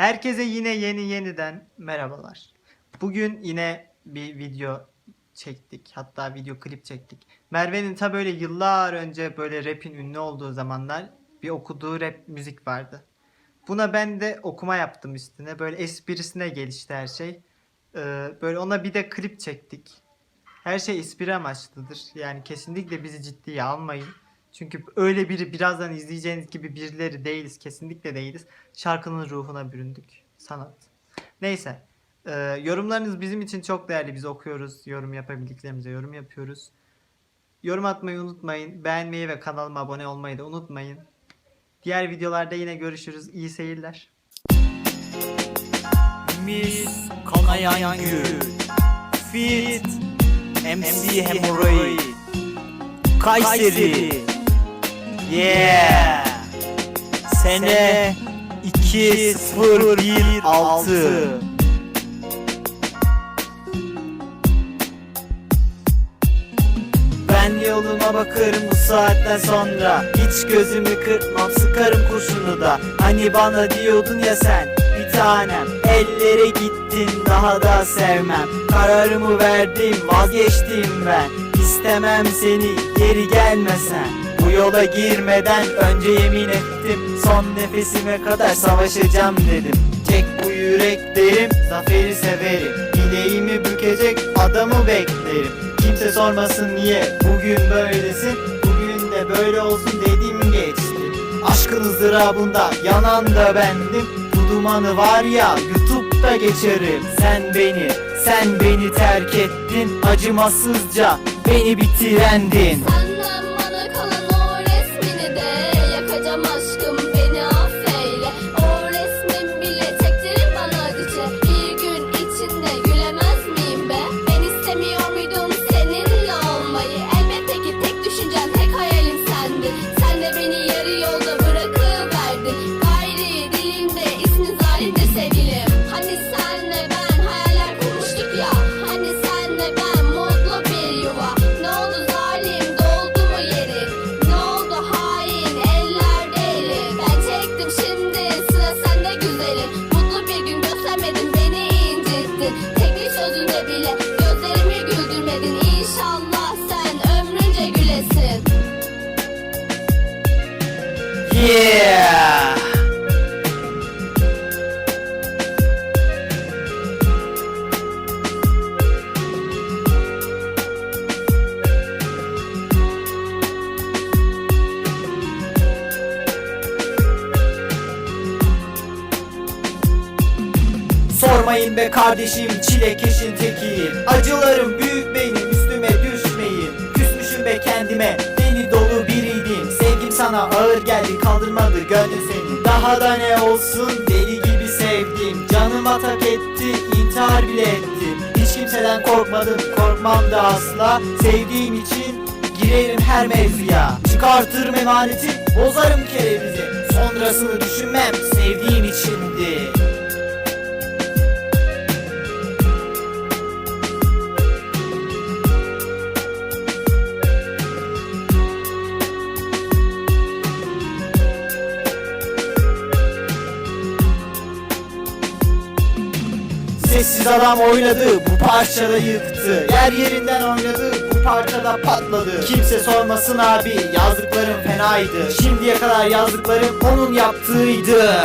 Herkese yine yeni yeniden merhabalar. Bugün yine bir video çektik. Hatta video klip çektik. Merve'nin ta böyle yıllar önce böyle rap'in ünlü olduğu zamanlar bir okuduğu rap müzik vardı. Buna ben de okuma yaptım üstüne. Böyle esprisine gelişti her şey. Ee, böyle ona bir de klip çektik. Her şey espri amaçlıdır. Yani kesinlikle bizi ciddiye almayın. Çünkü öyle biri birazdan izleyeceğiniz gibi birileri değiliz. Kesinlikle değiliz. Şarkının ruhuna büründük. Sanat. Neyse. Ee, yorumlarınız bizim için çok değerli. Biz okuyoruz. Yorum yapabildiklerimize yorum yapıyoruz. Yorum atmayı unutmayın. Beğenmeyi ve kanalıma abone olmayı da unutmayın. Diğer videolarda yine görüşürüz. İyi seyirler. Miss Kanayan Fit MC Hemoroid Kayseri Yeah. Sene 2016 Ben yoluma bakarım bu saatten sonra. Hiç gözümü kırpmam sıkarım kurşunu da. Hani bana diyordun ya sen tanem. Ellere gittin daha da sevmem. Kararımı verdim vazgeçtim ben. İstemem seni geri gelmesen. Bu yola girmeden önce yemin ettim. Son nefesime kadar savaşacağım dedim. Çek bu yüreklerim zaferi severim. Bileğimi bükecek adamı beklerim. Kimse sormasın niye bugün böylesin. Bugün de böyle olsun dedim geçti Aşkın ızdırabında yanan da bendim dumanı var ya YouTube'da geçerim. Sen beni, sen beni terk ettin Acımasızca beni bitirendin Yeah. Sormayın be kardeşim çilekeşin tekiyim. Acılarım büyük benim üstüme düşmeyin Küsmüşüm be kendime sana ağır geldi kaldırmadı gönlüm seni. Daha da ne olsun deli gibi sevdim. Canım atak etti intihar bile ettim. Hiç kimseden korkmadım korkmam da asla. Sevdiğim için girerim her mevzuya. Çıkartırım emaneti bozarım kerevizi. Sonrasını düşünmem sevdiğim içindi Sessiz adam oynadı bu parçada yıktı. Yer yerinden oynadı bu parçada patladı. Kimse sormasın abi yazdıklarım fenaydı. Şimdiye kadar yazdıklarım onun yaptığıydı